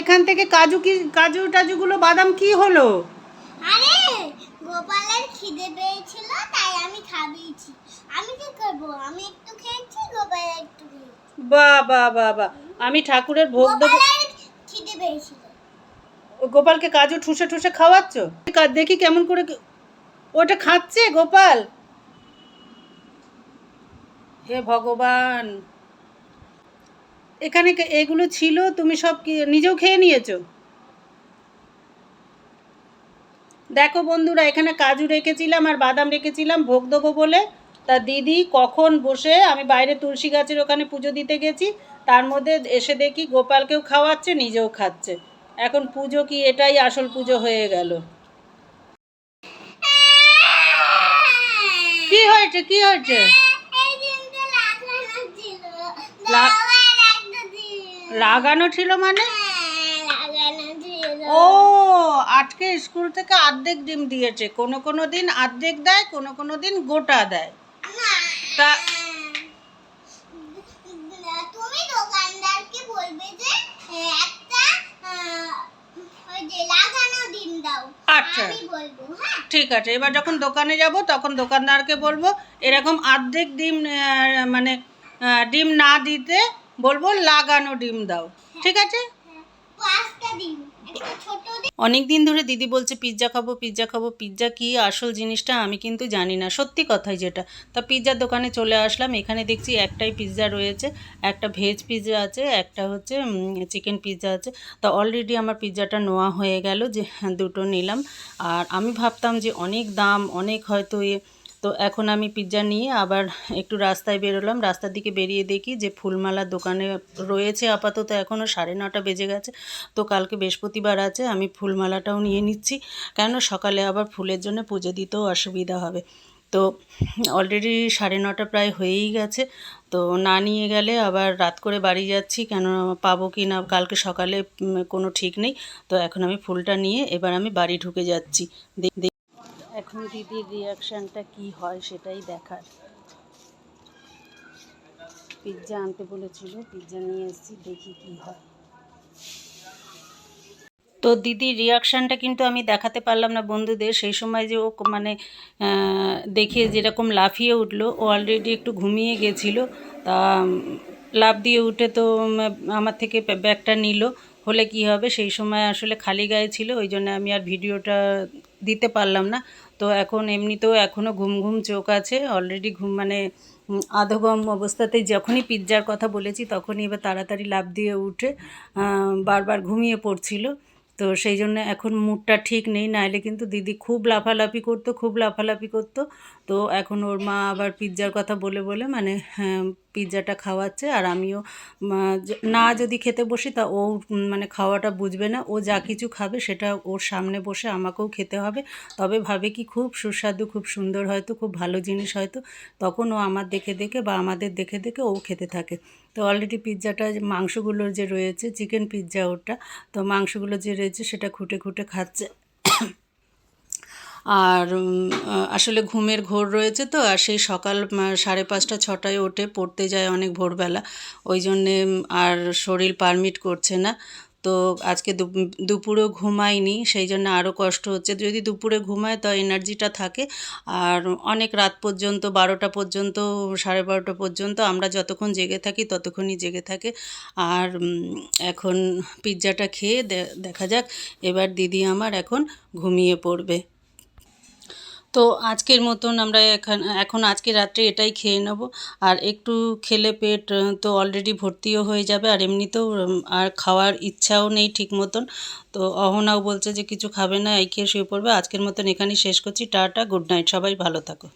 এখান থেকে কাজু কি কাজু টাজুগুলো বাদাম কি হলো? আরে গোপালের খিদে পেয়েছিল তাই আমি খাবিয়েছি আমি কি করব? আমি একটু খেয়েছি গোপাল একটু বা বা বা বা। আমি ঠাকুরের ভোগ দেবো। খিদে পেয়েছিল। গোপালকে কাজু ঠুসে ঠুসে খাওয়াচ্ছ? দেখি কেমন করে ওটা খাচ্ছে গোপাল? হে ভগবান! এখানে এগুলো ছিল তুমি সব কি নিজেও খেয়ে নিয়েছো? দেখো বন্ধুরা এখানে কাজু রেখেছিলাম আর বাদাম রেখেছিলাম ভোগ দেবো বলে। তা দিদি কখন বসে আমি বাইরে তুলসী গাছের ওখানে পুজো দিতে গেছি তার মধ্যে এসে দেখি গোপালকেও খাওয়াচ্ছে নিজেও খাচ্ছে। এখন পুজো কি এটাই আসল পুজো হয়ে গেল। কি হয়েছে কি হয়েছে এই দিনটা লাগানো ছিল লা- বাবার একটা দিন লাগানো ছিল মানে? ও আজকে স্কুল থেকে অর্ধেক ডিম দিয়েছে। কোনো কোনো দিন অর্ধেক দেয় কোনো কোনো দিন গোটা দেয়। তা তুমি দোকানদারকে বলবে যে একটা ওই যে লাগানো ডিম দাও। আচ্ছা। হ্যাঁ? ঠিক আছে এবার যখন দোকানে যাব তখন দোকানদারকে বলব এরকম অর্ধেক ডিম মানে ডিম না দিতে বলব লাগানো ডিম দাও। ঠিক আছে? অনেক দিন ধরে দিদি বলছে পিৎজা খাব পিৎজা খাব। পিৎজা কি আসল জিনিসটা আমি কিন্তু জানি না। সত্যি কথাই যেটা। তা পিৎজার দোকানে চলে আসলাম। এখানে দেখছি একটাই পিৎজা রয়েছে একটা ভেজ পিৎজা আছে একটা হচ্ছে চিকেন পিৎজা আছে। তা অলরেডি আমার পিৎজাটা নেওয়া হয়ে গেল যে হ্যাঁ, দুটো নিলাম। আর আমি ভাবতাম যে অনেক দাম অনেক হয়তো এ তো এখন আমি পিৎজা নিয়ে আবার একটু রাস্তায় বেরোলাম। রাস্তার দিকে বেরিয়ে দেখি যে ফুলমালার দোকানে রয়েছে আপাতত এখনও সাড়ে নটা বেজে গেছে। তো কালকে বৃহস্পতিবার আছে, আমি ফুলমালাটাও নিয়ে নিচ্ছি। কেন? সকালে আবার ফুলের জন্য পুজো দিতেও অসুবিধা হবে। তো অলরেডি সাড়ে নটা প্রায় হয়েই গেছে। তো না নিয়ে গেলে আবার রাত করে বাড়ি যাচ্ছি, কেন পাবো কি না? কালকে সকালে কোনো ঠিক নেই। তো এখন আমি ফুলটা নিয়ে এবার আমি বাড়ি ঢুকে যাচ্ছি। এখন দিদির রিয়াকশানটা কি হয় সেটাই দেখার। পিৎজা আনতে বলেছিল পিৎজা নিয়ে এসেছি, দেখি কি হয়। তো দিদির রিয়াকশানটা কিন্তু আমি দেখাতে পারলাম না বন্ধুদের, সেই সময় যে ও মানে দেখে যেরকম লাফিয়ে উঠল, ও অলরেডি একটু ঘুমিয়ে গেছিল। তা লাফ দিয়ে উঠে তো আমার থেকে ব্যাগটা নিল। হলে কি হবে? সেই সময় আসলে খালি গায়ে ছিল, ওই জন্য আমি আর ভিডিওটা দিতে পারলাম না। তো এখন এমনিতেও এখনও ঘুম ঘুম চোখ আছে। অলরেডি ঘুম মানে আধগম অবস্থাতেই যখনই পিৎজার কথা বলেছি তখনই এবার তাড়াতাড়ি লাভ দিয়ে উঠে বারবার ঘুমিয়ে পড়ছিল। তো সেই জন্য এখন মুডটা ঠিক নেই। নাইলে কিন্তু দিদি খুব লাফালাফি করতো, খুব লাফালাফি করতো। তো এখন ওর মা আবার পিৎজার কথা বলে বলে মানে হ্যাঁ, পিৎজাটা খাওয়াচ্ছে আর আমিও না যদি খেতে বসি তা ও মানে খাওয়াটা বুঝবে না। ও যা কিছু খাবে সেটা ওর সামনে বসে আমাকেও খেতে হবে। তবে ভাবে কি খুব সুস্বাদু খুব সুন্দর হয়তো খুব ভালো জিনিস হয়তো। তখন ও আমার দেখে দেখে বা আমাদের দেখে দেখে ও খেতে থাকে। তো অলরেডি পিৎজাটা যে মাংসগুলো যে রয়েছে চিকেন পিৎজা ওটা তো মাংসগুলো যে রয়েছে সেটা খুঁটে খুঁটে খাচ্ছে। আর আসলে ঘুমের ঘোর রয়েছে তো, আর সেই সকাল সাড়ে পাঁচটা, ছটায় ওঠে পড়তে যায় অনেক ভোরবেলা। ওই জন্যে আর শরীর পারমিট করছে না। তো আজকে দুপ- দুপুরেও ঘুমায়নি সেই জন্য আরও কষ্ট হচ্ছে। যদি দুপুরে ঘুমায় তো এনার্জিটা থাকে। আর অনেক রাত পর্যন্ত, বারোটা পর্যন্ত, সাড়ে বারোটা পর্যন্ত আমরা যতক্ষণ জেগে থাকি, ততক্ষণই জেগে থাকে। আর এখন পিৎজাটা খেয়ে দেখা যাক। এবার দিদি আমার এখন ঘুমিয়ে পড়বে। তো আজকের মতন আমরা এখন এখন আজকে রাত্রে এটাই খেয়ে নেব। আর একটু খেলে পেট তো অলরেডি ভর্তিও হয়ে যাবে। আর এমনিতেও আর খাওয়ার ইচ্ছাও নেই ঠিক মতন। তো অহনাও বলছে যে কিছু খাবে না, এই খেয়ে শুয়ে পড়বে। আজকের মতন এখানেই শেষ করছি। টাটা গুড নাইট সবাই ভালো থাকো।